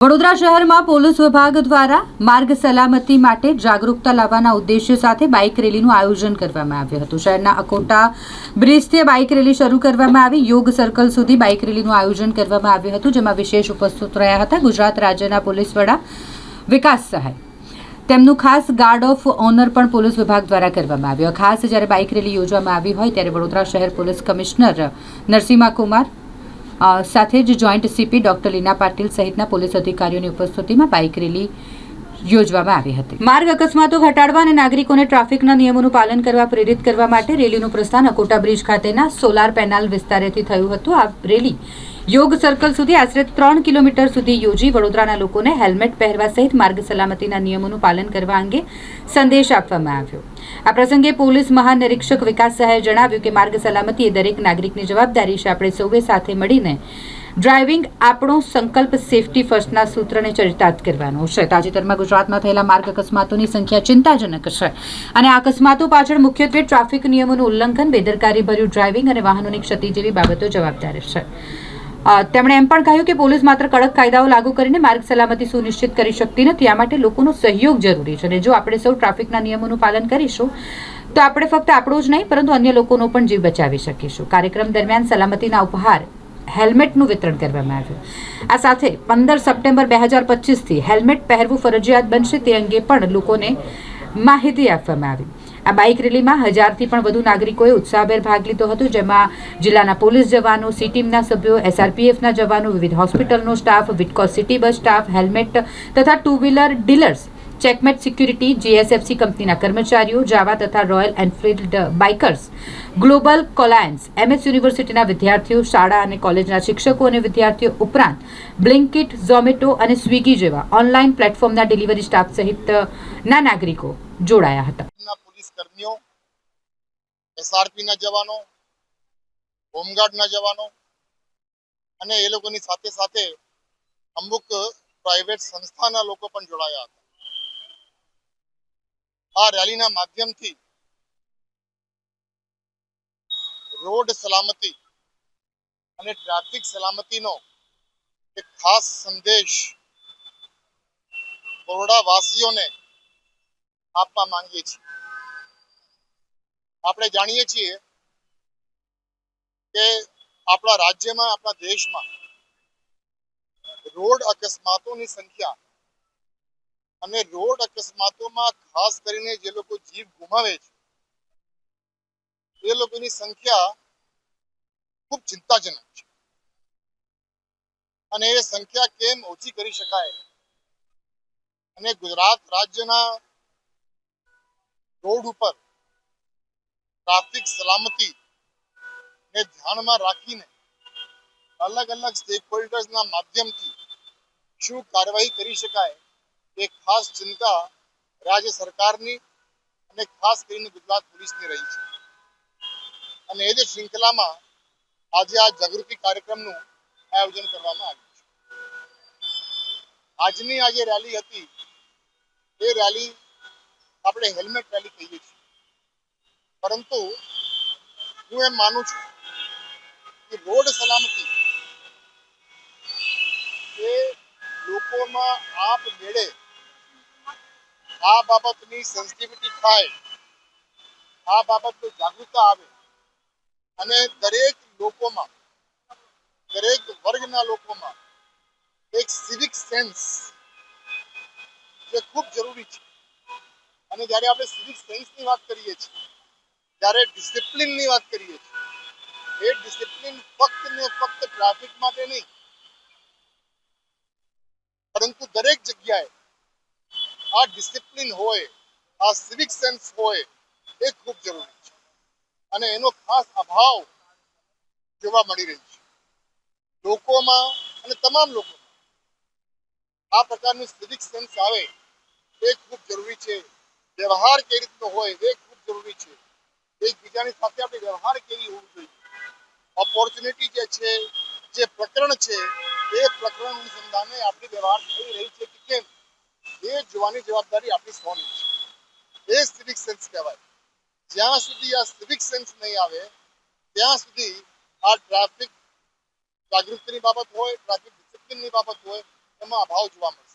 વડોદરા શહેરમાં પોલીસ વિભાગ દ્વારા માર્ગ સલામતી માટે જાગરૂકતા લાવવાના ઉદ્દેશ્ય સાથે બાઇક રેલીનું આયોજન કરવામાં આવ્યું હતું. શહેરના અકોટા બ્રિજથી બાઇક રેલી શરૂ કરવામાં આવી. યોગ સર્કલ સુધી બાઇક રેલીનું આયોજન કરવામાં આવ્યું હતું, જેમાં વિશેષ ઉપસ્થિત રહ્યા હતા ગુજરાત રાજ્યના પોલીસ વડા વિકાસ સહાય. તેમનું ખાસ ગાર્ડ ઓફ ઓનર પણ પોલીસ વિભાગ દ્વારા કરવામાં આવ્યો. ખાસ જ્યારે બાઇક રેલી યોજવામાં આવી હોય ત્યારે વડોદરા શહેર પોલીસ કમિશનર નરસિંહા કુમાર સાથે જ joint CP doctor Leena Patil સહિતના પોલીસ અધિકારીઓની ઉપસ્થિતિમાં બાઇક રેલી યોજવામાં આવી હતી. માર્ગ અકસ્માતો ઘટાડવા અને નાગરિકોને ટ્રાફિકના નિયમોનું પાલન કરવા પ્રેરિત કરવા માટે રેલીનું પ્રસ્થાન અકોટા બ્રિજ ખાતેના સોલાર પેનલ વિસ્તારેથી થયું હતું. આ રેલી યોગ સર્કલ સુધી આશરે ત્રણ કિલોમીટર સુધી યોજી વડોદરાના લોકોને હેલ્મેટ પહેરવા સહિત માર્ગ સલામતીના નિયમોનું પાલન કરવા અંગે સંદેશ આપવામાં આવ્યો. આ પ્રસંગે પોલીસ મહાનિરીક્ષક વિકાસ સહાયે જણાવ્યું કે માર્ગ સલામતી એ દરેક નાગરિકની જવાબદારી છે. આપણે સૌએ સાથે મળીને ડ્રાઇવિંગ આપણો સંકલ્પ સેફટી ફર્સ્ટના સૂત્રને ચરિતાર્થ કરવાનો છે. તાજેતરમાં ગુજરાતમાં થયેલા માર્ગ અકસ્માતોની સંખ્યા ચિંતાજનક છે અને આ અકસ્માતો પાછળ મુખ્યત્વે ટ્રાફિક નિયમોનું ઉલ્લંઘન બેદરકારી ભર્યું ડ્રાઇવિંગ અને વાહનોની ક્ષતિ જેવી બાબતો જવાબદાર છે. તેમણે એમ પણ કહ્યું કે પોલીસ માત્ર કડક કાયદાઓ લાગુ કરીને માર્ગ સલામતી સુનિશ્ચિત કરી શકતી નથી. આ માટે લોકોનો સહયોગ જરૂરી છે અને જો આપણે સૌ ટ્રાફિકના નિયમોનું પાલન કરીશું, તો આપણે ફક્ત આપણું જ નહીં, પરંતુ અન્ય લોકોનો પણ જીવ બચાવી શકીશું. કાર્યક્રમ દરમિયાન સલામતીના ઉપહાર, હેલ્મેટનું વિતરણ કરવામાં આવ્યું. આ સાથે પંદર સપ્ટેમ્બર બે હજાર પચીસથી હેલ્મેટ પહેરવું ફરજિયાત બનશે તે અંગે પણ લોકોને માહિતી આપવામાં આવી. આ બાઇક રેલીમાં હજારથી પણ વધુ નાગરિકોએ ઉત્સાહભેર ભાગ લીધો હતો, જેમાં જિલ્લાના પોલીસ જવાનો, સી ટીમના સભ્યો એસઆરપીએફના જવાનો, વિવિધ હોસ્પિટલનો staff Vitcos city bus staff helmet તથા two wheeler dealers checkmate security GSFC કંપનીના કર્મચારીઓ જાવા તથા રોયલ એન્ફિલ્ડ બાઇકર્સ ગ્લોબલ કોલાયન્સ એમએસ યુનિવર્સિટીના વિદ્યાર્થીઓ, શાળા અને કોલેજના શિક્ષકો અને વિદ્યાર્થીઓ ઉપરાંત બ્લિંકિટ ઝોમેટો અને સ્વિગી જેવા ઓનલાઈન પ્લેટફોર્મના ડિલિવરી સ્ટાફ સહિતના નાગરિકો જોડાયા હતા. ના પોલીસ એસઆરપી ના જવાનો હોમગાર્ડ ના જવાનો અને એ લોકોની સાથે સાથે અમુક પ્રાઇવેટ સંસ્થાના લોકો પણ જોડાયા હતા. આ રેલીના માધ્યમથી રોડ સલામતી અને ટ્રાફિક સલામતીનો એક ખાસ સંદેશ બરોડા વાસીઓને આપવા માંગીએ છીએ. આપણે જાણીએ છીએ કે આપણા રાજ્યમાં, આપણા દેશમાં રોડ અકસ્માતોની સંખ્યા અને રોડ અકસ્માતોમાં ખાસ કરીને જે લોકો જીવ ગુમાવે છે, એ લોકોની સંખ્યા ખૂબ ચિંતાજનક છે. અને એ સંખ્યા કેમ ઓછી કરી શકાય? અને ગુજરાત રાજ્યના રોડ ઉપર ટ્રાફિક સલામતી ને ધ્યાનમાં રાખીને અલગ અલગ સ્ટેક હોલ્ડર્સના માધ્યમથી શું કાર્યવાહી કરી શકાય એ ખાસ ચિંતા રાજ્ય સરકારની અને ખાસ કરીને ગુજરાત પોલીસની રહી છે. અને એ જ શૃંખલામાં આજે આ જાગૃતિ કાર્યક્રમનું આયોજન કરવામાં આવ્યું છે. આજની આ જે રેલી હતી, એ રેલી આપણે હેલ્મેટ રેલી કહીએ છીએ. પરંતુ હું એમ માનું છું કે રોડ સલામતી એ લોકોમાં આપ મેળે આ બાબતની સેન્સિટિવિટી થાય, આ બાબતની જાગૃતતા આવે અને દરેક લોકોમાં, દરેક વર્ગના લોકોમાં એક સિવિક સેન્સ જે ખૂબ જરૂરી છે. અને જ્યારે આપણે સિવિક સેન્સની વાત કરીએ છીએ ત્યારે ડિસિપ્લિનની વાત કરીએ છીએ, એ ડિસિપ્લિન ફક્ત ને ફક્ત ટ્રાફિક માટે નહીં, પરંતુ દરેક જગ્યાએ આ ડિસિપ્લિન હોય, આ સિવિક સેન્સ હોય, એ ખૂબ જરૂરી છે. અને એનો ખાસ અભાવ જોવા મળી રહ્યો છે. લોકોમાં અને તમામ લોકોમાં આ પ્રકારનું સિવિક સેન્સ આવે, એ ખૂબ જરૂરી છે. વ્યવહાર કેવી રીતનો હોય, એ ખૂબ જરૂરી છે. એકબીજાની સાથે આપણે વ્યવહાર કેવી હોવું જોઈએ? ઓપોર્ચ્યુનિટી જે છે, જે પ્રકરણ છે, એ પ્રકરણ અનુસંધાને આપણી વ્યવહાર થઈ રહી છે કે કેમ? એ જોવાની જવાબદારી આપણી સૌની છે. એ સિવિક સેન્સ કહેવાય. જ્યાં સુધી આ સિવિક સેન્સ નહીં આવે, ત્યાં સુધી આ ટ્રાફિક જાગૃતિની બાબત હોય ટ્રાફિક ડિસિપ્લિનની બાબત હોય, એમાં અભાવ જોવા મળશે.